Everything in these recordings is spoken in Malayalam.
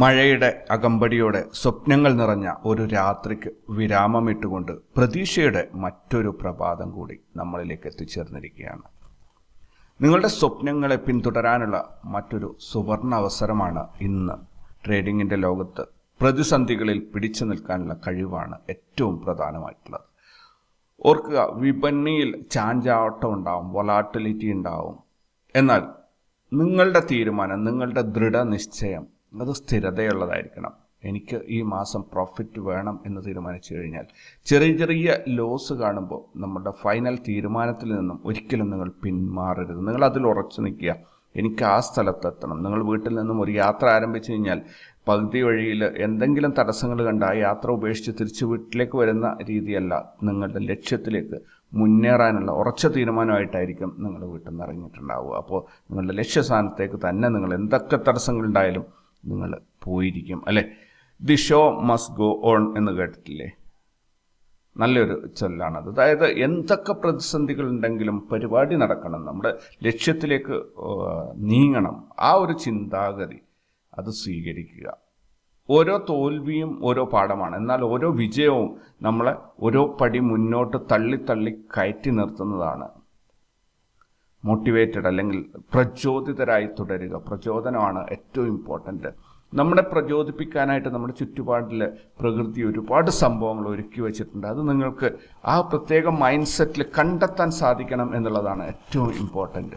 മഴയുടെ അകമ്പടിയോടെ സ്വപ്നങ്ങൾ നിറഞ്ഞ ഒരു രാത്രിക്ക് വിരാമമിട്ടുകൊണ്ട് പ്രതീക്ഷയുടെ മറ്റൊരു പ്രഭാതം കൂടി നമ്മളിലേക്ക് എത്തിച്ചേർന്നിരിക്കുകയാണ്. നിങ്ങളുടെ സ്വപ്നങ്ങളെ പിന്തുടരാനുള്ള മറ്റൊരു സുവർണ അവസരമാണ് ഇന്ന്. ട്രേഡിങ്ങിന്റെ ലോകത്ത് പ്രതിസന്ധികളിൽ പിടിച്ചു നിൽക്കാനുള്ള കഴിവാണ് ഏറ്റവും പ്രധാനമായിട്ടുള്ളത്. ഓർക്കുക വിപണിയിൽ ചാഞ്ചാട്ടം ഉണ്ടാവും വൊലാട്ടിലിറ്റി ഉണ്ടാവും. എന്നാൽ നിങ്ങളുടെ തീരുമാനം നിങ്ങളുടെ ദൃഢനിശ്ചയം അത് സ്ഥിരതയുള്ളതായിരിക്കണം. എനിക്ക് ഈ മാസം പ്രോഫിറ്റ് വേണം എന്ന് തീരുമാനിച്ചു കഴിഞ്ഞാൽ ചെറിയ ചെറിയ ലോസ് കാണുമ്പോൾ നമ്മുടെ ഫൈനൽ തീരുമാനത്തിൽ നിന്നും ഒരിക്കലും നിങ്ങൾ പിന്മാറരുത്. നിങ്ങൾ അതിൽ ഉറച്ചു നിൽക്കുക. എനിക്ക് ആ സ്ഥലത്തെത്തണം. നിങ്ങൾ വീട്ടിൽ നിന്നും ഒരു യാത്ര ആരംഭിച്ചു കഴിഞ്ഞാൽ പകുതി വഴിയിൽ എന്തെങ്കിലും തടസ്സങ്ങൾ കണ്ട് ആ യാത്ര ഉപേക്ഷിച്ച് തിരിച്ച് വീട്ടിലേക്ക് വരുന്ന രീതിയല്ല നിങ്ങളുടെ ലക്ഷ്യത്തിലേക്ക് മുന്നേറാനുള്ള ഉറച്ച തീരുമാനമായിട്ടായിരിക്കും നിങ്ങൾ വീട്ടിൽ നിന്ന് ഇറങ്ങിയിട്ടുണ്ടാവുക. അപ്പോൾ നിങ്ങളുടെ ലക്ഷ്യസ്ഥാനത്തേക്ക് തന്നെ നിങ്ങൾ എന്തൊക്കെ തടസ്സങ്ങളുണ്ടായാലും നിങ്ങൾ പോയിരിക്കും. അല്ലേ? The show must go on എന്ന് കേട്ടിട്ടില്ലേ? നല്ലൊരു ചൊല്ലാണത്. അതായത് എന്തൊക്കെ പ്രതിസന്ധികൾ ഉണ്ടെങ്കിലും പരിപാടി നടക്കണം. നമ്മുടെ ലക്ഷ്യത്തിലേക്ക് നീങ്ങണം. ആ ഒരു ചിന്താഗതി അത് സ്വീകരിക്കുക. ഓരോ തോൽവിയും ഓരോ പാഠമാണ്. എന്നാൽ ഓരോ വിജയവും നമ്മളെ ഓരോ പടി മുന്നോട്ട് തള്ളി തള്ളി കയറ്റി നിർത്തുന്നതാണ് മോട്ടിവേറ്റഡ് അല്ലെങ്കിൽ പ്രചോദിതരായി തുടരുക. പ്രചോദനമാണ് ഏറ്റവും ഇമ്പോർട്ടന്റ് നമ്മളെ പ്രചോദിപ്പിക്കാനായിട്ട് നമ്മുടെ ചുറ്റുപാടിൽ പ്രകൃതി ഒരുപാട് സംഭവങ്ങൾ ഒരുക്കി വെച്ചിട്ടുണ്ട്. അത് നിങ്ങൾക്ക് ആ പ്രത്യേക മൈൻഡ് സെറ്റിൽ കണ്ടെത്താൻ സാധിക്കണം എന്നുള്ളതാണ് ഏറ്റവും ഇമ്പോർട്ടന്റ്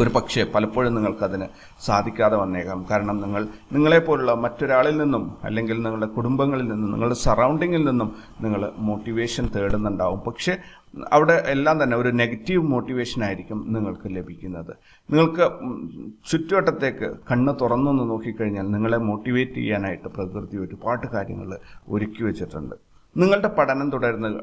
ഒരു പക്ഷേ പലപ്പോഴും നിങ്ങൾക്കതിന് സാധിക്കാതെ വന്നേക്കാം. കാരണം നിങ്ങൾ നിങ്ങളെപ്പോലുള്ള മറ്റൊരാളിൽ നിന്നും അല്ലെങ്കിൽ നിങ്ങളുടെ കുടുംബങ്ങളിൽ നിന്നും നിങ്ങളുടെ സറൗണ്ടിങ്ങിൽ നിന്നും നിങ്ങൾ മോട്ടിവേഷൻ തേടുന്നുണ്ടാവും. പക്ഷേ അവിടെ എല്ലാം തന്നെ ഒരു നെഗറ്റീവ് മോട്ടിവേഷൻ ആയിരിക്കും നിങ്ങൾക്ക് ലഭിക്കുന്നത്. നിങ്ങൾക്ക് ചുറ്റുവട്ടത്തേക്ക് കണ്ണ് തുറന്നൊന്ന് നോക്കിക്കഴിഞ്ഞാൽ നിങ്ങളെ മോട്ടിവേറ്റ് ചെയ്യാനായിട്ട് പ്രകൃതി ഒരുപാട് കാര്യങ്ങൾ ഒരുക്കി വെച്ചിട്ടുണ്ട്. നിങ്ങളുടെ പഠനം തുടരുന്ന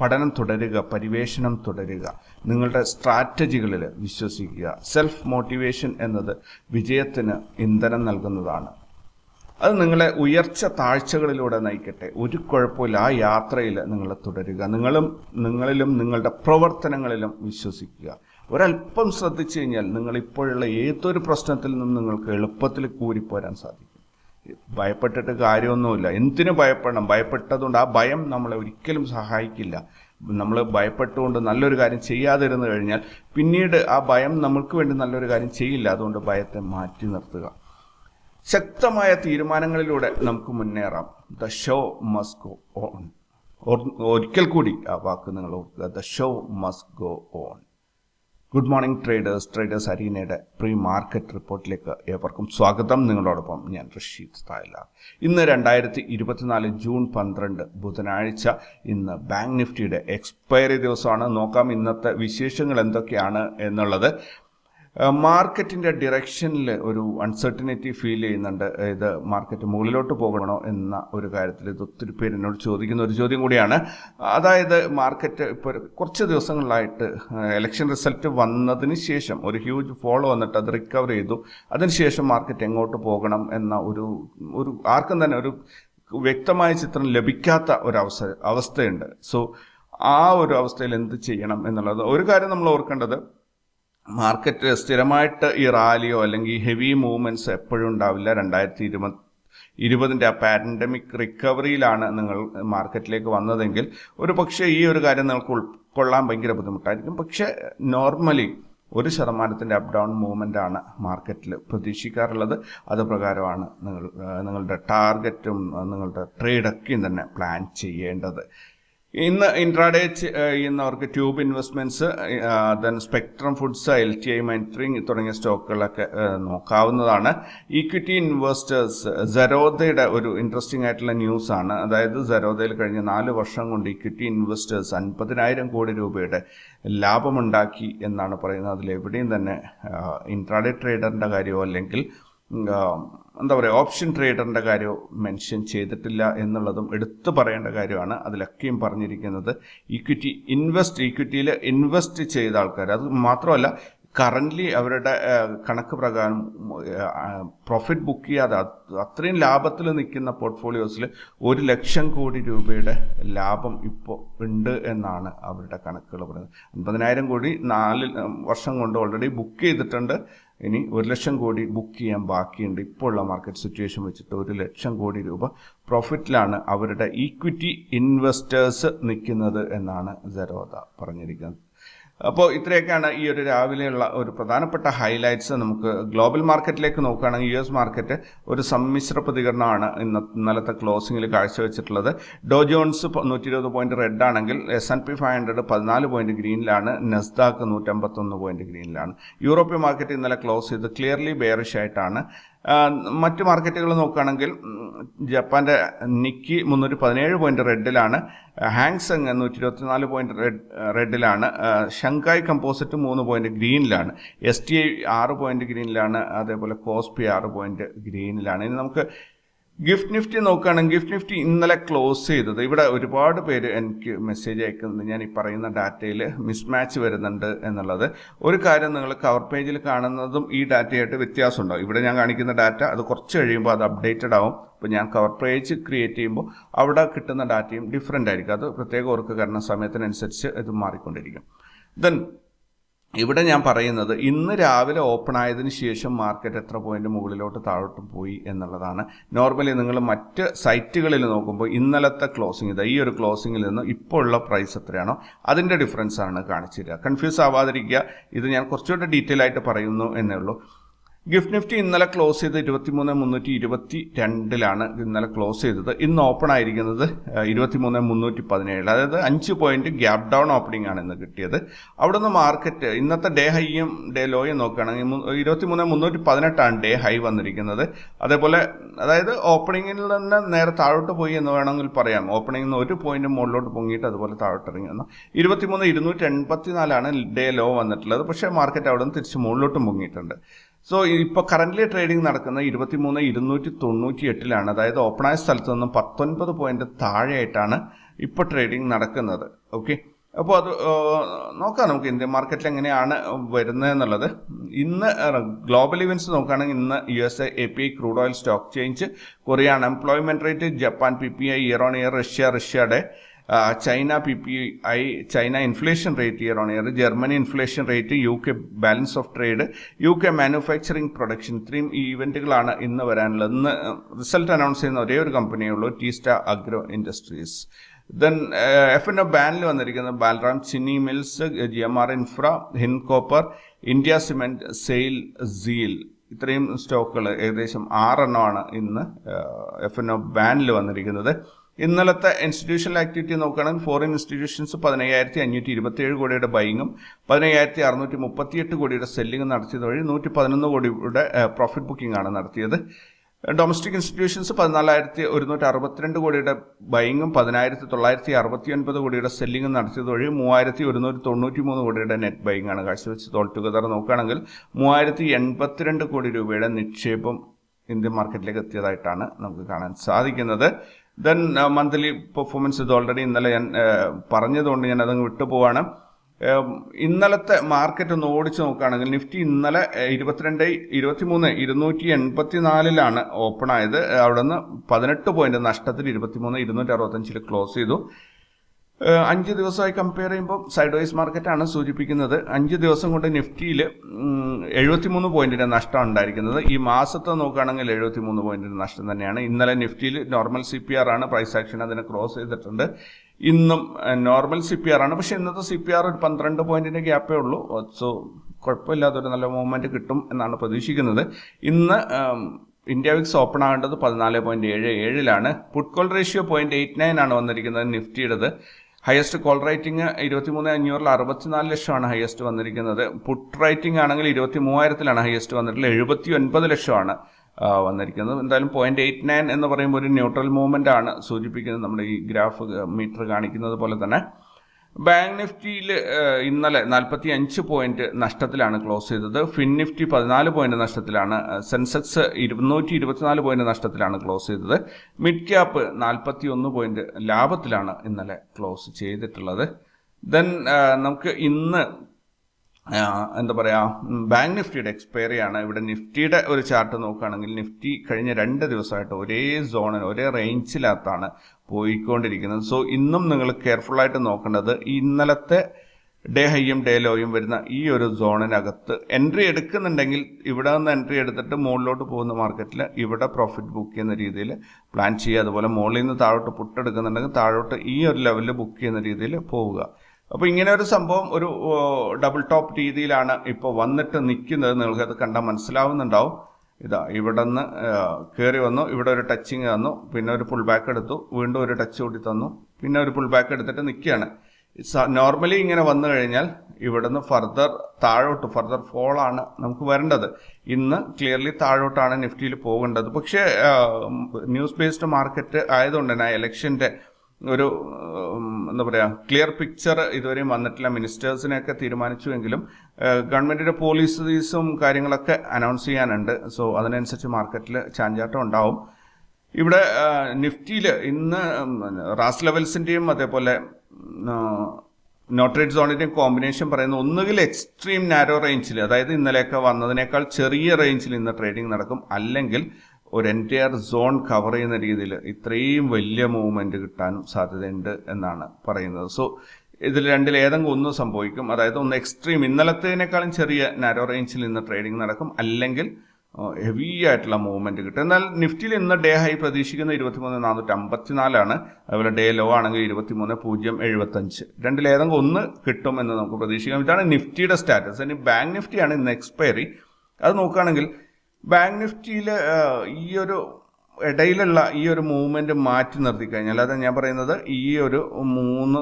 പഠനം തുടരുക പരിവേഷണം തുടരുക നിങ്ങളുടെ സ്ട്രാറ്റജികളിൽ വിശ്വസിക്കുക. സെൽഫ് മോട്ടിവേഷൻ എന്നത് വിജയത്തിന് ഇന്ധനം നൽകുന്നതാണ്. അത് നിങ്ങളെ ഉയർച്ച താഴ്ചകളിലൂടെ നയിക്കട്ടെ. ഒരു കുഴപ്പമില്ല. ആ യാത്രയിൽ നിങ്ങൾ തുടരുക. നിങ്ങളും നിങ്ങളിലും നിങ്ങളുടെ പ്രവർത്തനങ്ങളിലും വിശ്വസിക്കുക. ഒരല്പം ശ്രദ്ധിച്ചു കഴിഞ്ഞാൽ നിങ്ങളിപ്പോഴുള്ള ഏതൊരു പ്രശ്നത്തിൽ നിന്നും നിങ്ങൾക്ക് എളുപ്പത്തിൽ കൂരിപ്പോരാൻ സാധിക്കും. ഭയപ്പെട്ടിട്ട് കാര്യമൊന്നുമില്ല. എന്തിനു ഭയപ്പെടണം? ഭയപ്പെട്ടതുകൊണ്ട് ആ ഭയം നമ്മളെ ഒരിക്കലും സഹായിക്കില്ല. നമ്മൾ ഭയപ്പെട്ടുകൊണ്ട് നല്ലൊരു കാര്യം ചെയ്യാതിരുന്നു കഴിഞ്ഞാൽ പിന്നീട് ആ ഭയം നമ്മൾക്ക് വേണ്ടി നല്ലൊരു കാര്യം ചെയ്യില്ല. അതുകൊണ്ട് ഭയത്തെ മാറ്റി നിർത്തുക. ശക്തമായ തീരുമാനങ്ങളിലൂടെ നമുക്ക് മുന്നേറാം. The show must go on. ഒരിക്കൽ കൂടി ആ വാക്ക് നിങ്ങൾ ഓർക്കുക. The show must go on. Good morning traders traders അരീനയുടെ pre market റിപ്പോർട്ടിലേക്ക് ഏവർക്കും സ്വാഗതം. നിങ്ങളോടൊപ്പം ഞാൻ റഷീദ് തായ്ല ഇന്ന് രണ്ടായിരത്തി ഇരുപത്തിനാല് ജൂൺ പന്ത്രണ്ട് ബുധനാഴ്ച ഇന്ന് ബാങ്ക് നിഫ്റ്റിയുടെ എക്സ്പയറി ദിവസമാണ്. നോക്കാം ഇന്നത്തെ വിശേഷങ്ങൾ എന്തൊക്കെയാണ് എന്നുള്ളത്. മാർക്കറ്റിന്റെ ഡിറക്ഷനിൽ ഒരു അൺസർട്ടനിറ്റി ഫീൽ ചെയ്യുന്നുണ്ട്. ഇത് മാർക്കറ്റ് മുകളിലോട്ട് പോകണോ എന്ന ഒരു കാര്യത്തിൽ ഇത് ഒത്തിരി പേര് എന്നോട് ചോദിക്കുന്ന ഒരു ചോദ്യം കൂടിയാണ്. അതായത് മാർക്കറ്റ് ഇപ്പോൾ കുറച്ച് ദിവസങ്ങളിലായിട്ട് ഇലക്ഷൻ റിസൾട്ട് വന്നതിന് ശേഷം ഒരു ഹ്യൂജ് ഫോളോ വന്നിട്ട് അത് റിക്കവർ ചെയ്തു. അതിനുശേഷം മാർക്കറ്റ് എങ്ങോട്ട് പോകണം എന്ന ഒരു ഒരു ആർക്കും തന്നെ ഒരു വ്യക്തമായ ചിത്രം ലഭിക്കാത്ത ഒരു അവസ്ഥ അവസ്ഥയുണ്ട്. സോ ആ ഒരു അവസ്ഥയിൽ എന്ത് ചെയ്യണം എന്നുള്ളത് ഒരു കാര്യം നമ്മൾ ഓർക്കേണ്ടത് മാർക്കറ്റ് സ്ഥിരമായിട്ട് ഈ റാലിയോ അല്ലെങ്കിൽ ഹെവി മൂവ്മെന്റ്സ് എപ്പോഴും ഉണ്ടാവില്ല. രണ്ടായിരത്തി ഇരുപത് ഇരുപതിന്റെ ആ പാൻഡമിക് റിക്കവറിയിലാണ് നിങ്ങൾ മാർക്കറ്റിലേക്ക് വന്നതെങ്കിൽ ഒരു പക്ഷേ ഈ ഒരു കാര്യം നിങ്ങൾക്ക് ഉൾക്കൊള്ളാൻ ഭയങ്കര ബുദ്ധിമുട്ടായിരിക്കും. പക്ഷേ നോർമലി ഒരു ശതമാനത്തിന്റെ അപ്പ് ഡൗൺ മൂവ്മെന്റ് ആണ് മാർക്കറ്റിൽ പ്രതീക്ഷിക്കാറുള്ളത്. അത് പ്രകാരമാണ് നിങ്ങൾ നിങ്ങളുടെ ടാർഗറ്റും നിങ്ങളുടെ ട്രേഡൊക്കെയും തന്നെ പ്ലാൻ ചെയ്യേണ്ടത്. ഇന്ന് ഇൻട്രാഡേ ചെയ്യുന്നവർക്ക് tube investments then spectrum foods L T I മൈന്ററിങ് തുടങ്ങിയ സ്റ്റോക്കുകളൊക്കെ നോക്കാവുന്നതാണ്. ഇക്വിറ്റി ഇൻവെസ്റ്റേഴ്സ് സെറോദയുടെ ഒരു ഇൻട്രസ്റ്റിംഗ് ആയിട്ടുള്ള ന്യൂസ് ആണ്. അതായത് സെറോദയിൽ കഴിഞ്ഞ നാല് വർഷം കൊണ്ട് ഇക്വിറ്റി ഇൻവെസ്റ്റേഴ്സ് അൻപതിനായിരം കോടി രൂപയുടെ ലാഭമുണ്ടാക്കി എന്നാണ് പറയുന്നത്. അതിലെവിടെയും തന്നെ ഇൻട്രാഡേ ട്രേഡറിന്റെ കാര്യമോ അല്ലെങ്കിൽ എന്താ പറയുക ഓപ്ഷൻ ട്രേഡറിന്റെ കാര്യം മെൻഷൻ ചെയ്തിട്ടില്ല എന്നുള്ളതും എടുത്തു പറയേണ്ട കാര്യമാണ്. അതിലൊക്കെയും പറഞ്ഞിരിക്കുന്നത് ഇക്വിറ്റി ഇൻവെസ്റ്റ് ഇക്വിറ്റിയിൽ ഇൻവെസ്റ്റ് ചെയ്ത ആൾക്കാർ അത് മാത്രമല്ല കറന്റ്ലി അവരുടെ കണക്ക് പ്രകാരം പ്രോഫിറ്റ് ബുക്ക് ചെയ്യാതെ അത്രയും ലാഭത്തിൽ നിൽക്കുന്ന പോർട്ട്ഫോളിയോസിൽ ഒരു ലക്ഷം കോടി രൂപയുടെ ലാഭം ഇപ്പോൾ ഉണ്ട് എന്നാണ് അവരുടെ കണക്കുകൾ പറയുന്നത്. അൻപതിനായിരം കോടി നാല് വർഷം കൊണ്ട് ഓൾറെഡി ബുക്ക് ചെയ്തിട്ടുണ്ട്. ഇനി ഒരു ലക്ഷം കോടി ബുക്ക് ചെയ്യാൻ ബാക്കിയുണ്ട്. ഇപ്പോഴുള്ള മാർക്കറ്റ് സിറ്റുവേഷൻ വെച്ചിട്ട് ഒരു ലക്ഷം കോടി രൂപ പ്രോഫിറ്റിലാണ് അവരുടെ ഈക്വിറ്റി ഇൻവെസ്റ്റേഴ്സ് നിൽക്കുന്നത് എന്നാണ് സെറോദ പറഞ്ഞിരിക്കുന്നത്. അപ്പോൾ ഇത്രയൊക്കെയാണ് ഈ ഒരു രാവിലെയുള്ള ഒരു പ്രധാനപ്പെട്ട ഹൈലൈറ്റ്സ് നമുക്ക് ഗ്ലോബൽ മാർക്കറ്റിലേക്ക് നോക്കുകയാണെങ്കിൽ യു എസ് മാർക്കറ്റ് ഒരു സമ്മിശ്ര പ്രതികരണമാണ് ഇന്ന് ഇന്നലത്തെ ക്ലോസിംഗിൽ കാഴ്ചവെച്ചിട്ടുള്ളത്. ഡോ ജോൺസ് നൂറ്റി ഇരുപത് പോയിന്റ് റെഡ് ആണെങ്കിൽ S N P five hundred പതിനാല് പോയിന്റ് ഗ്രീനിലാണ് നെസ്ദാക്ക് നൂറ്റമ്പത്തൊന്ന് പോയിന്റ് ഗ്രീനിലാണ് യൂറോപ്യൻ മാർക്കറ്റ് ഇന്നലെ ക്ലോസ് ചെയ്ത് ക്ലിയർലി ബെയറിഷ് ആയിട്ടാണ്. മറ്റ് മാർക്കറ്റുകൾ നോക്കുകയാണെങ്കിൽ ജപ്പാന്റെ നിക്കി മുന്നൂറ്റി പതിനേഴ് പോയിന്റ് റെഡിലാണ് ഹാങ്സങ് നൂറ്റി ഇരുപത്തിനാല് പോയിന്റ് റെഡ് റെഡിലാണ് ഷങ്കായ് കമ്പോസിറ്റ് മൂന്ന് പോയിന്റ് ഗ്രീനിലാണ് എസ് ടി ഐ ആറ് പോയിന്റ് ഗ്രീനിലാണ് അതേപോലെ കോസ്പി ആറ് പോയിന്റ് ഗ്രീനിലാണ്. ഇനി നമുക്ക് ഗിഫ്റ്റ് നിഫ്റ്റി നോക്കുകയാണെങ്കിൽ ഗിഫ്റ്റ് നിഫ്റ്റി ഇന്നലെ ക്ലോസ് ചെയ്തത്. ഇവിടെ ഒരുപാട് പേര് എനിക്ക് മെസ്സേജ് അയക്കുന്നത് ഞാൻ ഈ പറയുന്ന ഡാറ്റയിൽ മിസ്മാച്ച് വരുന്നുണ്ട് എന്നുള്ളത്. ഒരു കാര്യം നിങ്ങൾ കവർ പേജിൽ കാണുന്നതും ഈ ഡാറ്റയായിട്ട് വ്യത്യാസമുണ്ടാവും ഇവിടെ ഞാൻ കാണിക്കുന്ന ഡാറ്റ അത് കുറച്ച് കഴിയുമ്പോൾ അത് അപ്ഡേറ്റഡ് ആവും. ഇപ്പോൾ ഞാൻ കവർ പേജ് ക്രിയേറ്റ് ചെയ്യുമ്പോൾ അവിടെ കിട്ടുന്ന ഡാറ്റയും ഡിഫറെന്റ് ആയിരിക്കും. അത് പ്രത്യേകം ഓർക്ക് കാരണം സമയത്തിനനുസരിച്ച് ഇത് മാറിക്കൊണ്ടിരിക്കും. ദെൻ ഇവിടെ ഞാൻ പറയുന്നത് ഇന്ന് രാവിലെ ഓപ്പൺ ആയതിന് ശേഷം മാർക്കറ്റ് എത്ര പോയിന്റ് മുകളിലോട്ട് താഴോട്ട് പോയി എന്നുള്ളതാണ്. നോർമലി നിങ്ങൾ മറ്റ് സൈറ്റുകളിൽ നോക്കുമ്പോൾ ഇന്നലത്തെ ക്ലോസിംഗ് ഇത് ഈ ഒരു ക്ലോസിംഗിൽ നിന്ന് ഇപ്പോൾ ഉള്ള പ്രൈസ് എത്രയാണോ അതിന്റെ ഡിഫറൻസ് ആണ് കാണിച്ചു തരിക. കൺഫ്യൂസ് ആവാതിരിക്കുക. ഇത് ഞാൻ കുറച്ചുകൂടെ ഡീറ്റെയിൽ ആയിട്ട് പറയുന്നു എന്നേ ഉള്ളൂ. ഗിഫ്റ്റ് നിഫ്റ്റി ഇന്നലെ ക്ലോസ് ചെയ്ത് ഇരുപത്തിമൂന്ന് മുന്നൂറ്റി ഇരുപത്തി രണ്ടിലാണ് ഇന്നലെ ക്ലോസ് ചെയ്തത്. ഇന്ന് ഓപ്പൺ ആയിരിക്കുന്നത് ഇരുപത്തിമൂന്ന് മുന്നൂറ്റി പതിനേഴ്. അതായത് അഞ്ച് പോയിന്റ് ഗ്യാപ് ഡൗൺ ഓപ്പണിംഗ് ആണ് ഇന്ന് കിട്ടിയത്. അവിടുന്ന് മാർക്കറ്റ് ഇന്നത്തെ ഡേ ഹൈയും ഡേ ലോയും നോക്കുകയാണെങ്കിൽ ഇരുപത്തിമൂന്ന് മുന്നൂറ്റി പതിനെട്ടാണ് ഡേ ഹൈ വന്നിരിക്കുന്നത്. അതേപോലെ അതായത് ഓപ്പണിങ്ങിൽ തന്നെ നേരെ താഴോട്ട് പോയി എന്ന് വേണമെങ്കിൽ പറയാം. ഓപ്പണിംഗിൽ നിന്ന് ഒരു പോയിന്റ് മുകളിലോട്ട് പൊങ്ങിയിട്ട് അതുപോലെ താഴോട്ട് ഇറങ്ങി വന്നു ഇരുപത്തിമൂന്ന് ഇരുന്നൂറ്റി എൺപത്തിനാലാണ് ഡേ ലോ വന്നിട്ടുള്ളത്. പക്ഷേ മാർക്കറ്റ് അവിടെ നിന്ന് തിരിച്ച് മുകളിലോട്ടും പൊങ്ങിയിട്ടുണ്ട്. സോ ഇപ്പോൾ കറന്റ്ലി ട്രേഡിംഗ് നടക്കുന്നത് ഇരുപത്തിമൂന്ന് ഇരുന്നൂറ്റി തൊണ്ണൂറ്റി എട്ടിലാണ് അതായത് ഓപ്പണായ സ്ഥലത്ത് നിന്നും പത്തൊൻപത് പോയിന്റ് താഴെയായിട്ടാണ് ഇപ്പോൾ ട്രേഡിംഗ് നടക്കുന്നത്. ഓക്കെ അപ്പോൾ അത് നോക്കാം നമുക്ക് ഇന്ത്യൻ മാർക്കറ്റിൽ എങ്ങനെയാണ് വരുന്നത് എന്നുള്ളത് ഇന്ന് ഗ്ലോബൽ ഇവന്റ്സ് നോക്കുകയാണെങ്കിൽ ഇന്ന് U S A P I crude oil stock change Korea unemployment rate Japan P P I year on year Russia റഷ്യയുടെ China P P I China inflation rate year on year Germany inflation rate U K balance of trade U K manufacturing production ഇത്രയും ഈവന്റുകളാണ് ഇന്ന് വരാനുള്ളത്. ഇന്ന് റിസൾട്ട് അനൗൺസ് ചെയ്യുന്ന ഒരേ ഒരു കമ്പനിയേ ഉള്ളൂ Teesta agro industries then F N O ബാനിൽ വന്നിരിക്കുന്നത് Balram Chini mills G M R infra Hindcopper India cement SAIL seal ഇത്രയും സ്റ്റോക്കുകൾ ഏകദേശം ആറെണ്ണമാണ് ഇന്ന് എഫ് എൻ ഒ ബാനിൽ വന്നിരിക്കുന്നത്. ഇന്നലത്തെ ഇൻസ്റ്റിറ്റ്യൂഷണൽ ആക്ടിവിറ്റി നോക്കുകയാണെങ്കിൽ ഫോറിൻ ഇൻസ്റ്റിറ്റ്യൂഷൻസ് പതിനയ്യായിരത്തി അഞ്ഞൂറ്റി ഇരുപത്തിയേഴ് കോടിയുടെ ബൈങ്ങും പതിനയ്യായിരത്തി അറുന്നൂറ്റി മുപ്പത്തിയെട്ട് കോടിയുടെ സെല്ലിംഗും നടത്തിയത് വഴി നൂറ്റി പതിനൊന്ന് കോടിയുടെ പ്രോഫിറ്റ് ബുക്കിംഗ് ആണ് നടത്തിയത്. ഡൊമസ്റ്റിക് ഇൻസ്റ്റിറ്റ്യൂഷൻസ് പതിനാലായിരത്തി ഒരുന്നൂറ്റി അറുപത്തിരണ്ട് കോടിയുടെ ബൈങ്ങും പതിനായിരത്തി തൊള്ളായിരത്തി അറുപത്തി ഒൻപത് കോടിയുടെ സെല്ലിംഗും നടത്തിയത് വഴി മൂവായിരത്തി ഒരുന്നൂറ്റി തൊണ്ണൂറ്റി മൂന്ന് കോടിയുടെ നെറ്റ് ബൈങ് ആണ് കാഴ്ചവെച്ചത്. ഓൾ ടുഗദർ നോക്കുകയാണെങ്കിൽ മൂവായിരത്തി എൺപത്തിരണ്ട് കോടി രൂപയുടെ നിക്ഷേപം ഇന്ത്യൻ മാർക്കറ്റിലേക്ക് എത്തിയതായിട്ടാണ് നമുക്ക് കാണാൻ സാധിക്കുന്നത്. ദെൻ മന്ത്ലി പെർഫോമൻസ് ഇത് ഓൾറെഡി ഇന്നലെ ഞാൻ uh, പറഞ്ഞതുകൊണ്ട് ഞാൻ അതങ്ങ് വിട്ടുപോവാണ് ഏം, ഇന്നലത്തെ മാർക്കറ്റ് ഒന്ന് ഓടിച്ച് നോക്കുകയാണെങ്കിൽ നിഫ്റ്റി ഇന്നലെ ഏഹ്, ഇരുപത്തിരണ്ട് ഇരുപത്തിമൂന്ന് ഇരുന്നൂറ്റി എൺപത്തിനാലിലാണ് ഓപ്പൺ ആയത്. അവിടെ നിന്ന് പതിനെട്ട് പോയിന്റ് നഷ്ടത്തിൽ ഇരുപത്തിമൂന്ന് ഇരുന്നൂറ്റി അറുപത്തഞ്ചിൽ ക്ലോസ് ചെയ്തു. അഞ്ച് ദിവസമായി കമ്പയർ ചെയ്യുമ്പോൾ സൈഡ് വൈസ് മാർക്കറ്റാണ് സൂചിപ്പിക്കുന്നത്. അഞ്ച് ദിവസം കൊണ്ട് നിഫ്റ്റിയിൽ എഴുപത്തിമൂന്ന് പോയിന്റിന്റെ നഷ്ടം ഉണ്ടായിരിക്കുന്നത്. ഈ മാസത്തെ നോക്കുകയാണെങ്കിൽ എഴുപത്തിമൂന്ന് പോയിന്റിന്റെ നഷ്ടം തന്നെയാണ്. ഇന്നലെ നിഫ്റ്റിയിൽ നോർമൽ സി പി ആർ ആണ് പ്രൈസ് ആക്ഷൻ അതിനെ ക്രോസ് ചെയ്തിട്ടുണ്ട്. ഇന്നും നോർമൽ സി പി ആർ ആണ്. പക്ഷേ ഇന്നത്തെ സി പി ആർ ഒരു പന്ത്രണ്ട് പോയിന്റിന്റെ ഗ്യാപ്പേ ഉള്ളൂ. സോ കുഴപ്പമില്ലാത്തൊരു നല്ല മൂവ്മെന്റ് കിട്ടും എന്നാണ് പ്രതീക്ഷിക്കുന്നത്. ഇന്ന് ഇന്ത്യ വിക്സ് ഓപ്പൺ ആകേണ്ടത് പതിനാല് പോയിന്റ് ഏഴ് ഏഴിലാണ്. Put call ratio point eight nine ആണ് വന്നിരിക്കുന്നത് നിഫ്റ്റിയുടേത്. ഹയസ്റ്റ് കോൾ റൈറ്റിംഗ് ഇരുപത്തി മൂന്ന് അഞ്ഞൂറിൽ അറുപത്തിനാല് ലക്ഷമാണ് ഹയസ്റ്റ് വന്നിരിക്കുന്നത്. പുട്ട് റൈറ്റിംഗ് ആണെങ്കിൽ ഇരുപത്തി മൂവായിരത്തിലാണ് ഹയസ്റ്റ് വന്നിട്ടുള്ളത്. എഴുപത്തി ഒൻപത് ലക്ഷമാണ് വന്നിരിക്കുന്നത്. എന്തായാലും പോയിന്റ് എയ്റ്റ് നയൻ എന്ന് പറയുമ്പോൾ ഒരു ന്യൂട്രൽ മൂവ്മെന്റ് ആണ് സൂചിപ്പിക്കുന്നത്. നമ്മുടെ ഈ ഗ്രാഫ് മീറ്റർ കാണിക്കുന്നത് പോലെ തന്നെ. ബാങ്ക് നിഫ്റ്റിയിൽ ഇന്നലെ നാൽപ്പത്തി അഞ്ച് പോയിന്റ് നഷ്ടത്തിലാണ് ക്ലോസ് ചെയ്തത്. ഫിൻ നിഫ്റ്റി പതിനാല് പോയിന്റ് നഷ്ടത്തിലാണ് സെൻസെക്സ് ഇരുന്നൂറ്റി ഇരുപത്തിനാല് പോയിന്റ് നഷ്ടത്തിലാണ് ക്ലോസ് ചെയ്തത്. മിഡ് ക്യാപ്പ് നാൽപ്പത്തി ഒന്ന് പോയിന്റ് ലാഭത്തിലാണ് ഇന്നലെ ക്ലോസ് ചെയ്തിട്ടുള്ളത്. ദെൻ നമുക്ക് ഇന്ന് എന്താ പറയുക ബാങ്ക് നിഫ്റ്റിയുടെ എക്സ്പയറി ആണ്. ഇവിടെ നിഫ്റ്റിയുടെ ഒരു ചാർട്ട് നോക്കുകയാണെങ്കിൽ നിഫ്റ്റി കഴിഞ്ഞ രണ്ട് ദിവസമായിട്ട് ഒരേ സോണിൽ ഒരേ റേഞ്ചിലകത്താണ് പോയിക്കൊണ്ടിരിക്കുന്നത്. സോ ഇന്നും നിങ്ങൾ കെയർഫുള്ളായിട്ട് നോക്കേണ്ടത് ഇന്നലത്തെ ഡേ ഹൈയും ഡേ ലോയും വരുന്ന ഈ ഒരു സോണിനകത്ത് എൻട്രി എടുക്കുന്നുണ്ടെങ്കിൽ ഇവിടെ നിന്ന് എൻട്രി എടുത്തിട്ട് മുകളിലോട്ട് പോകുന്ന മാർക്കറ്റിൽ ഇവിടെ പ്രോഫിറ്റ് ബുക്ക് ചെയ്യുന്ന രീതിയിൽ പ്ലാൻ ചെയ്യുക. അതുപോലെ മുകളിൽ നിന്ന് താഴോട്ട് പുട്ടെടുക്കുന്നുണ്ടെങ്കിൽ താഴോട്ട് ഈ ഒരു ലെവലിൽ ബുക്ക് ചെയ്യുന്ന രീതിയിൽ പോവുക. അപ്പോൾ ഇങ്ങനെ ഒരു സംഭവം ഒരു ഡബിൾ ടോപ്പ് രീതിയിലാണ് ഇപ്പോൾ വന്നിട്ട് നിൽക്കുന്നത്. നിങ്ങൾക്കത് കണ്ടാൽ മനസ്സിലാവുന്നുണ്ടാവും. ഇതാ ഇവിടെ നിന്ന് കയറി വന്നു. ഇവിടെ ഒരു ടച്ചിങ് തന്നു. പിന്നെ ഒരു പുൾ ബാക്ക് എടുത്തു. വീണ്ടും ഒരു ടച്ച് കൂടി തന്നു. പിന്നെ ഒരു പുൾ ബാക്ക് എടുത്തിട്ട് നിൽക്കുകയാണ്. നോർമലി ഇങ്ങനെ വന്നു കഴിഞ്ഞാൽ ഇവിടുന്ന് ഫർദർ താഴോട്ട് ഫർദർ ഫോളാണ് നമുക്ക് വരേണ്ടത്. ഇന്ന് ക്ലിയർലി താഴോട്ടാണ് നിഫ്റ്റിയിൽ പോകേണ്ടത്. പക്ഷേ ന്യൂസ് ബേസ്ഡ് മാർക്കറ്റ് ആയതുകൊണ്ട് തന്നെ ഇലക്ഷന്റെ ഒരു എന്താ പറയുക ക്ലിയർ പിക്ചർ ഇതുവരെയും വന്നിട്ടില്ല. മിനിസ്റ്റേഴ്സിനെയൊക്കെ തീരുമാനിച്ചുവെങ്കിലും ഗവൺമെന്റിന്റെ പോളിസീസും കാര്യങ്ങളൊക്കെ അനൗൺസ് ചെയ്യാനുണ്ട്. സോ അതിനനുസരിച്ച് മാർക്കറ്റിൽ ചാഞ്ചാട്ടം ഉണ്ടാവും. ഇവിടെ നിഫ്റ്റിയിൽ ഇന്ന് റാസ് ലെവൽസിന്റെയും അതേപോലെ നോട്ട്രേറ്റ് സോണിന്റെയും കോമ്പിനേഷൻ പറയുന്ന ഒന്നുകിൽ എക്സ്ട്രീം നാരോ റേഞ്ചിൽ അതായത് ഇന്നലെയൊക്കെ വന്നതിനേക്കാൾ ചെറിയ റേഞ്ചിൽ ഇന്ന് ട്രേഡിംഗ് നടക്കും. അല്ലെങ്കിൽ ഒരു എന്റയർ സോൺ കവർ ചെയ്യുന്ന രീതിയിൽ ഇത്രയും വലിയ മൂവ്മെന്റ് കിട്ടാനും സാധ്യതയുണ്ട് എന്നാണ് പറയുന്നത്. സോ ഇതിൽ രണ്ടിൽ ഏതെങ്കിലും ഒന്ന് സംഭവിക്കും. അതായത് ഒന്ന് എക്സ്ട്രീം ഇന്നലത്തേനേക്കാളും ചെറിയ നാരോ റേഞ്ചിൽ നിന്ന് ട്രേഡിംഗ് നടക്കും. അല്ലെങ്കിൽ ഹെവി ആയിട്ടുള്ള മൂവ്മെന്റ് കിട്ടും. എന്നാൽ നിഫ്റ്റിയിൽ ഇന്ന് ഡേ ഹൈ പ്രതീക്ഷിക്കുന്ന ഇരുപത്തിമൂന്ന് നാനൂറ്റി അമ്പത്തിനാലാണ്. അതുപോലെ ഡേ ലോ ആണെങ്കിൽ ഇരുപത്തിമൂന്ന് പൂജ്യം എഴുപത്തഞ്ച് രണ്ടിൽ ഏതെങ്കിലും ഒന്ന് കിട്ടും എന്ന് നമുക്ക് പ്രതീക്ഷിക്കാം. ഇതാണ് നിഫ്റ്റിയുടെ സ്റ്റാറ്റസ് ഇനി ബാങ്ക് നിഫ്റ്റിയാണ് ഇന്ന് എക്സ്പയറി അത് നോക്കുകയാണെങ്കിൽ ബാങ്ക് നിഫ്റ്റിയിൽ ഈ ഒരു ഇടയിലുള്ള ഈ ഒരു മൂവ്മെന്റ് മാറ്റി നിർത്തി കഴിഞ്ഞാൽ അത് ഞാൻ പറയുന്നത് ഈ ഒരു മൂന്ന്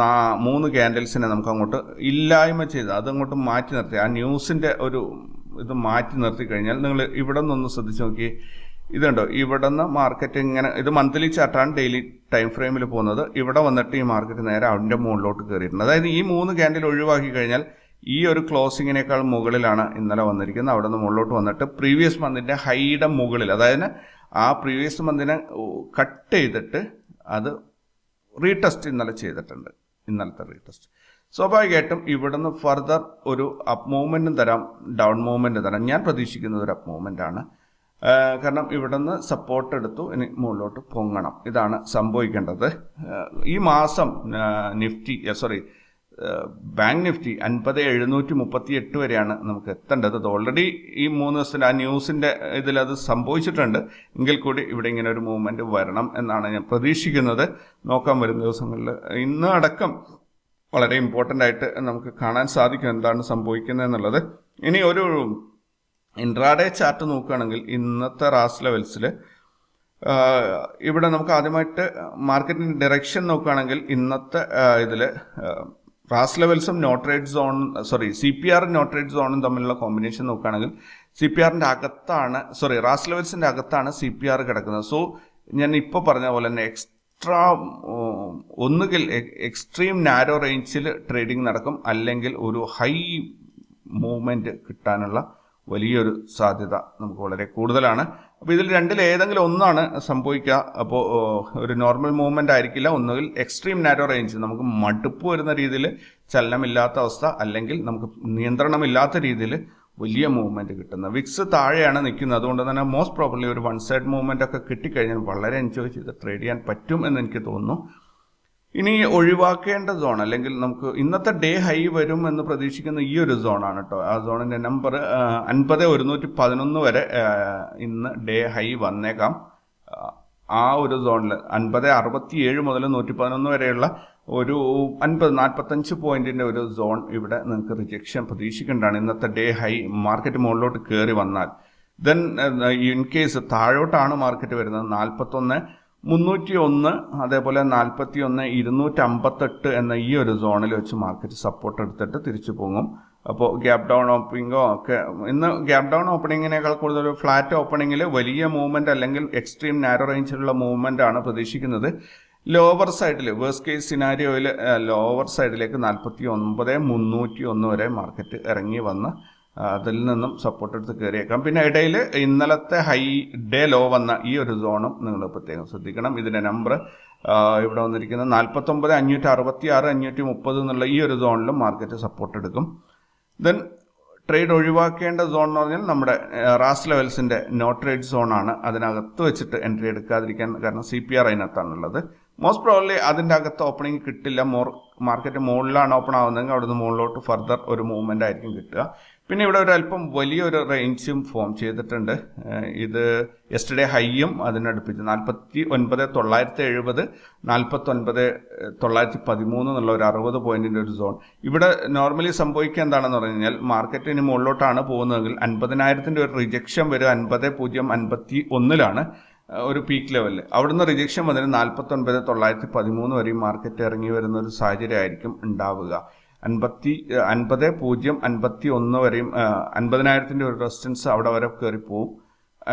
നാ- മൂന്ന് ക്യാൻഡിൽസിനെ നമുക്ക് അങ്ങോട്ട് ഇല്ലായ്മ ചെയ്ത് അതങ്ങോട്ട് മാറ്റി നിർത്തി. ആ ന്യൂസിന്റെ ഒരു ഇത് മാറ്റി നിർത്തി കഴിഞ്ഞാൽ നിങ്ങൾ ഇവിടെ നിന്നൊന്ന് ശ്രദ്ധിച്ച് നോക്കി ഇതുണ്ടോ? ഇവിടെ നിന്ന് മാർക്കറ്റ് ഇങ്ങനെ ഇത് മന്ത്ലി ചാർട്ടാണ് ഡെയിലി ടൈം ഫ്രെയിമിൽ പോകുന്നത്. ഇവിടെ വന്നിട്ട് ഈ മാർക്കറ്റ് നേരെ അതിന്റെ മുകളിലോട്ട് കയറിയിട്ടുണ്ട്. അതായത് ഈ മൂന്ന് ക്യാൻഡിൽ ഒഴിവാക്കി കഴിഞ്ഞാൽ ഈ ഒരു ക്ലോസിങ്ങിനേക്കാൾ മുകളിലാണ് ഇന്നലെ വന്നിരിക്കുന്നത്. അവിടെ നിന്ന് മുകളിലോട്ട് വന്നിട്ട് പ്രീവിയസ് മന്തിന്റെ ഹൈയുടെ മുകളിൽ അതായത് ആ പ്രീവിയസ് മന്തിനെ കട്ട് ചെയ്തിട്ട് അത് റീടെസ്റ്റ് ഇന്നലെ ചെയ്തിട്ടുണ്ട്. ഇന്നലത്തെ റീടെസ്റ്റ് സ്വാഭാവികമായിട്ടും ഇവിടുന്ന് ഫർദർ ഒരു അപ്പ് മൂവ്മെന്റും തരാം ഡൗൺ മൂവ്മെന്റും തരാം. ഞാൻ പ്രതീക്ഷിക്കുന്നത് ഒരു അപ്പ് മൂവ്മെന്റ് ആണ്. കാരണം ഇവിടുന്ന് സപ്പോർട്ട് എടുത്തു ഇനി മുകളിലോട്ട് പൊങ്ങണം. ഇതാണ് സംഭവിക്കേണ്ടത്. ഈ മാസം നിഫ്റ്റി സോറി ബാങ്ക് നിഫ്റ്റി അൻപത് എഴുന്നൂറ്റി മുപ്പത്തി എട്ട് വരെയാണ് നമുക്ക് എത്തേണ്ടത്. അത് ഓൾറെഡി ഈ മൂന്ന് ദിവസത്തിന്റെ ആ ന്യൂസിന്റെ ഇതിലത് സംഭവിച്ചിട്ടുണ്ട്. എങ്കിൽ കൂടി ഇവിടെ ഇങ്ങനെ ഒരു മൂവ്മെന്റ് വരണം എന്നാണ് ഞാൻ പ്രതീക്ഷിക്കുന്നത്. നോക്കാൻ വരുന്ന ദിവസങ്ങളിൽ ഇന്ന് അടക്കം വളരെ ഇമ്പോർട്ടന്റ് ആയിട്ട് നമുക്ക് കാണാൻ സാധിക്കും എന്താണ് സംഭവിക്കുന്നത് എന്നുള്ളത്. ഇനി ഒരു ഇൻട്രാഡേ ചാർട്ട് നോക്കുകയാണെങ്കിൽ ഇന്നത്തെ റാസ് ലെവൽസിൽ ഇവിടെ നമുക്ക് ആദ്യമായിട്ട് മാർക്കറ്റിന്റെ ഡയറക്ഷൻ നോക്കുകയാണെങ്കിൽ ഇന്നത്തെ ഇതിൽ റാസ് ലെവൽസും no trade zone sorry C P ആറും നോട്രേറ്റ് സോണും തമ്മിലുള്ള കോമ്പിനേഷൻ നോക്കുകയാണെങ്കിൽ സി പി ആറിന്റെ അകത്താണ് സോറി റാസ് ലെവൽസിന്റെ അകത്താണ് സി പി ആർ കിടക്കുന്നത്. സോ ഞാൻ ഇപ്പോൾ പറഞ്ഞ പോലെ തന്നെ എക്സ്ട്രാ ഒന്നുകിൽ എക്സ്ട്രീം നാരോ റേഞ്ചിൽ ട്രേഡിംഗ് നടക്കും. അല്ലെങ്കിൽ ഒരു ഹൈ മൂവ്മെന്റ് കിട്ടാനുള്ള വലിയൊരു സാധ്യത നമുക്ക് വളരെ കൂടുതലാണ്. അപ്പോൾ ഇതിൽ രണ്ടിൽ ഏതെങ്കിലും ഒന്നാണ് സംഭവിക്കുക. അപ്പോൾ ഒരു നോർമൽ മൂവ്മെന്റ് ആയിരിക്കില്ല. ഒന്നുകിൽ എക്സ്ട്രീം നാരോ റേഞ്ച് നമുക്ക് മടുപ്പ് വരുന്ന രീതിയിൽ ചലനമില്ലാത്ത അവസ്ഥ അല്ലെങ്കിൽ നമുക്ക് നിയന്ത്രണമില്ലാത്ത രീതിയിൽ വലിയ മൂവ്മെന്റ് കിട്ടുന്നത്. വിക്സ് താഴെയാണ് നിൽക്കുന്നത്. അതുകൊണ്ട് തന്നെ മോസ്റ്റ് പ്രോബ്ലി ഒരു വൺ സൈഡ് മൂവ്മെന്റ് ഒക്കെ കിട്ടിക്കഴിഞ്ഞാൽ വളരെ എൻജോയ് ചെയ്ത് ട്രേഡ് ചെയ്യാൻ പറ്റും എന്ന് എനിക്ക് തോന്നുന്നു. ഇനി ഒഴിവാക്കേണ്ട സോൺ അല്ലെങ്കിൽ നമുക്ക് ഇന്നത്തെ ഡേ ഹൈ വരും എന്ന് പ്രതീക്ഷിക്കുന്ന ഈ ഒരു സോണാണ് കേട്ടോ ആ സോണിന്റെ നമ്പർ അൻപത് ഒരുന്നൂറ്റി പതിനൊന്ന് വരെ ഇന്ന് ഡേ ഹൈ വന്നേക്കാം. ആ, ഒരു സോണിൽ അൻപത് അറുപത്തി ഏഴ് മുതൽ നൂറ്റി പതിനൊന്ന് വരെയുള്ള ഒരു അൻപത് നാൽപ്പത്തഞ്ച് പോയിന്റിന്റെ ഒരു സോൺ ഇവിടെ നിങ്ങൾക്ക് റിജക്ഷൻ പ്രതീക്ഷിക്കേണ്ടതാണ്. ഇന്നത്തെ ഡേ ഹൈ മാർക്കറ്റ് മുകളിലോട്ട് കയറി വന്നാൽ. ദെൻ ഇൻ കേസ് താഴോട്ടാണ് മാർക്കറ്റ് വരുന്നത് നാൽപ്പത്തൊന്ന് മുന്നൂറ്റി ഒന്ന് അതേപോലെ നാൽപ്പത്തി ഒന്ന് ഇരുന്നൂറ്റി അമ്പത്തെട്ട് എന്ന ഈ ഒരു സോണിൽ വെച്ച് മാർക്കറ്റ് സപ്പോർട്ട് എടുത്തിട്ട് തിരിച്ചു പോകും അപ്പോൾ ഗ്യാപ് ഡൗൺ ഓപ്പണിങ്ങോ ഒക്കെ ഇന്ന് ഗ്യാപ് ഡൗൺ ഓപ്പണിങ്ങിനേക്കാൾ കൂടുതൽ ഒരു ഫ്ലാറ്റ് ഓപ്പണിങ്ങിൽ വലിയ മൂവ്മെന്റ് അല്ലെങ്കിൽ എക്സ്ട്രീം നാരോ റേഞ്ചിലുള്ള മൂവ്മെന്റ് ആണ് പ്രതീക്ഷിക്കുന്നത്. ലോവർ സൈഡിൽ വേഴ്സ് കേസ് സിനാരിയോയിൽ ലോവർ സൈഡിലേക്ക് നാൽപ്പത്തി ഒൻപത് മുന്നൂറ്റി ഒന്ന് വരെ മാർക്കറ്റ് ഇറങ്ങി വന്ന് അതിൽ നിന്നും സപ്പോർട്ട് എടുത്ത് കയറിയേക്കാം പിന്നെ ഇടയിൽ ഇന്നലത്തെ ഹൈ ഡേ ലോ വന്ന ഈ ഒരു സോണും നിങ്ങൾ പ്രത്യേകം ശ്രദ്ധിക്കണം. ഇതിന്റെ നമ്പർ ഇവിടെ വന്നിരിക്കുന്നത് നാൽപ്പത്തൊമ്പത് അഞ്ഞൂറ്റി അറുപത്തി ആറ് അഞ്ഞൂറ്റി മുപ്പത് എന്നുള്ള ഈ ഒരു സോണിലും മാർക്കറ്റ് സപ്പോർട്ട് എടുക്കും. ദെൻ ട്രേഡ് ഒഴിവാക്കേണ്ട സോൺ എന്ന് പറഞ്ഞാൽ നമ്മുടെ റാസ് ലെവൽസിന്റെ നോ ട്രേഡ് സോണാണ് അതിനകത്ത് വെച്ചിട്ട് എൻട്രി എടുക്കാതിരിക്കാൻ കാരണം സി പി ആർ അതിനകത്താണുള്ളത്. മോസ്റ്റ് പ്രോബ്ലി അതിന്റെ അകത്ത് ഓപ്പണിംഗ് കിട്ടില്ല. മോർ മാർക്കറ്റ് മുകളിലാണ് ഓപ്പൺ ആവുന്നതെങ്കിൽ അവിടുന്ന് മുകളിലോട്ട് ഫർദർ ഒരു മൂവ്മെന്റ് ആയിരിക്കും കിട്ടുക. പിന്നെ ഇവിടെ ഒരു അല്പം വലിയൊരു റേഞ്ചും ഫോം ചെയ്തിട്ടുണ്ട്. ഇത് എസ്റ്റർഡേ ഹൈയും അതിനടുപ്പിച്ച് നാൽപ്പത്തി ഒൻപത് തൊള്ളായിരത്തി എഴുപത് നാൽപ്പത്തി ഒൻപത് തൊള്ളായിരത്തി പതിമൂന്ന് എന്നുള്ള ഒരു അറുപത് പോയിന്റിന്റെ ഒരു സോൺ ഇവിടെ നോർമലി സംഭവിക്കുക എന്താണെന്ന് പറഞ്ഞു കഴിഞ്ഞാൽ മാർക്കറ്റ് ഇനി മുകളിലോട്ടാണ് പോകുന്നതെങ്കിൽ അൻപതിനായിരത്തിന്റെ ഒരു റിജക്ഷൻ വരും അൻപത് പൂജ്യം അൻപത്തി ഒന്നിലാണ് ഒരു പീക്ക് ലെവലിൽ അവിടുന്ന് റിജക്ഷൻ വന്നതിന് നാൽപ്പത്തി ഒൻപത് തൊള്ളായിരത്തി പതിമൂന്ന് വരെയും മാർക്കറ്റ് ഇറങ്ങി വരുന്ന ഒരു സാഹചര്യമായിരിക്കും ഉണ്ടാവുക. അൻപത്തി അൻപത് പൂജ്യം അൻപത്തി ഒന്ന് വരെയും അൻപതിനായിരത്തിന്റെ ഒരു റെസിസ്റ്റൻസ് അവിടെ വരെ കയറിപ്പോവും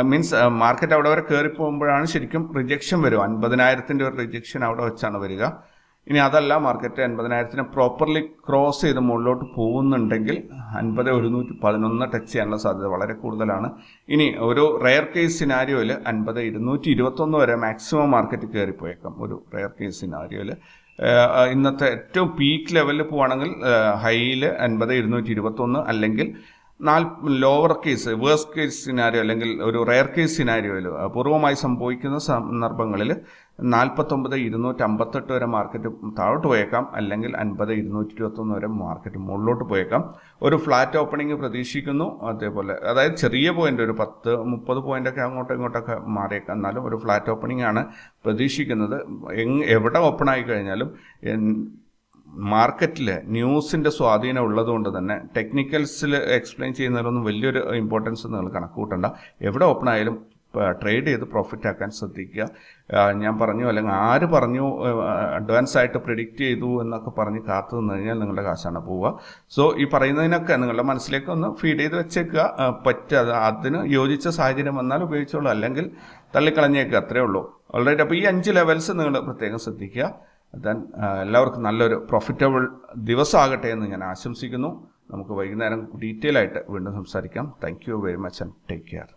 മീൻസ് മാർക്കറ്റ് അവിടെ വരെ കയറി പോകുമ്പോഴാണ് ശരിക്കും റിജക്ഷൻ വരും അൻപതിനായിരത്തിന്റെ ഒരു റിജക്ഷൻ അവിടെ വെച്ചാണ് വരിക. ഇനി അതല്ല മാർക്കറ്റ് അൻപതിനായിരത്തിന് പ്രോപ്പർലി ക്രോസ് ചെയ്ത് മുകളിലോട്ട് പോകുന്നുണ്ടെങ്കിൽ അൻപത് ഒരുന്നൂറ്റി പതിനൊന്ന് ടച്ച് ചെയ്യാനുള്ള സാധ്യത വളരെ കൂടുതലാണ്. ഇനി ഒരു റെയർ കേസ് സിനാരിയോയിൽ അൻപത് ഇരുന്നൂറ്റി ഇരുപത്തൊന്ന് വരെ മാക്സിമം മാർക്കറ്റ് കയറിപ്പോയേക്കാം. ഒരു റെയർ കേസ് സിനാരിയോയിൽ ഇന്നത്തെ ഏറ്റവും പീക്ക് ലെവലിൽ പോവുകയാണെങ്കിൽ ഹൈയിൽ അൻപത് ഇരുന്നൂറ്റി ഇരുപത്തൊന്ന് അല്ലെങ്കിൽ നാൽ lower case worse case scenario അല്ലെങ്കിൽ ഒരു റെയർ കേസ് സിനാരിയോയിൽ അപൂർവമായി സംഭവിക്കുന്ന സന്ദർഭങ്ങളിൽ നാൽപ്പത്തൊമ്പത് ഇരുന്നൂറ്റി അമ്പത്തെട്ട് വരെ മാർക്കറ്റ് താഴോട്ട് പോയേക്കാം. അല്ലെങ്കിൽ അൻപത് ഇരുന്നൂറ്റി ഇരുപത്തൊന്ന് വരെ മാർക്കറ്റ് മുകളിലോട്ട് പോയേക്കാം. ഒരു ഫ്ലാറ്റ് ഓപ്പണിംഗ് പ്രതീക്ഷിക്കുന്നു. അതേപോലെ അതായത് ചെറിയ പോയിന്റ് ഒരു പത്ത് മുപ്പത് പോയിന്റ് ഒക്കെ അങ്ങോട്ടും ഇങ്ങോട്ടൊക്കെ മാറിയേക്കാം. എന്നാലും ഒരു ഫ്ലാറ്റ് ഓപ്പണിംഗ് ആണ് പ്രതീക്ഷിക്കുന്നത്. എവിടെ ഓപ്പൺ ആയി കഴിഞ്ഞാലും മാർക്കറ്റിൽ ന്യൂസിന്റെ സ്വാധീനം ഉള്ളതുകൊണ്ട് തന്നെ ടെക്നിക്കൽസിൽ എക്സ്പ്ലെയിൻ ചെയ്യുന്നതിലൊന്നും വലിയൊരു ഇമ്പോർട്ടൻസ് നിങ്ങൾ കണക്ക് കൂട്ടണ്ട എവിടെ ഓപ്പൺ ആയാലും ട്രേഡ് ചെയ്ത് പ്രോഫിറ്റ് ആക്കാൻ ശ്രദ്ധിക്കുക. ഞാൻ പറഞ്ഞു അല്ലെങ്കിൽ ആര് പറഞ്ഞു അഡ്വാൻസ് ആയിട്ട് പ്രിഡിക്റ്റ് ചെയ്തു എന്നൊക്കെ പറഞ്ഞ് കാത്തു നിന്ന് കഴിഞ്ഞാൽ നിങ്ങളുടെ കാശാണ് പോവുക. സോ ഈ പറയുന്നതിനൊക്കെ നിങ്ങളുടെ മനസ്സിലേക്ക് ഒന്ന് ഫീഡ് ചെയ്ത് വെച്ചേക്കുക. പറ്റാതെ അതിന് യോജിച്ച സാഹചര്യം വന്നാൽ ഉപയോഗിച്ചോളൂ. അല്ലെങ്കിൽ തള്ളിക്കളഞ്ഞേക്കുക അത്രേ ഉള്ളൂ. ഓൾറെഡി അപ്പോൾ ഈ അഞ്ച് ലെവൽസ് നിങ്ങൾ പ്രത്യേകം ശ്രദ്ധിക്കുക. ദെൻ എല്ലാവർക്കും നല്ലൊരു പ്രോഫിറ്റബിൾ ദിവസമാകട്ടെ എന്ന് ഞാൻ ആശംസിക്കുന്നു. നമുക്ക് വൈകുന്നേരം ഡീറ്റെയിൽ ആയിട്ട് വീണ്ടും സംസാരിക്കാം. Thank you very much and take care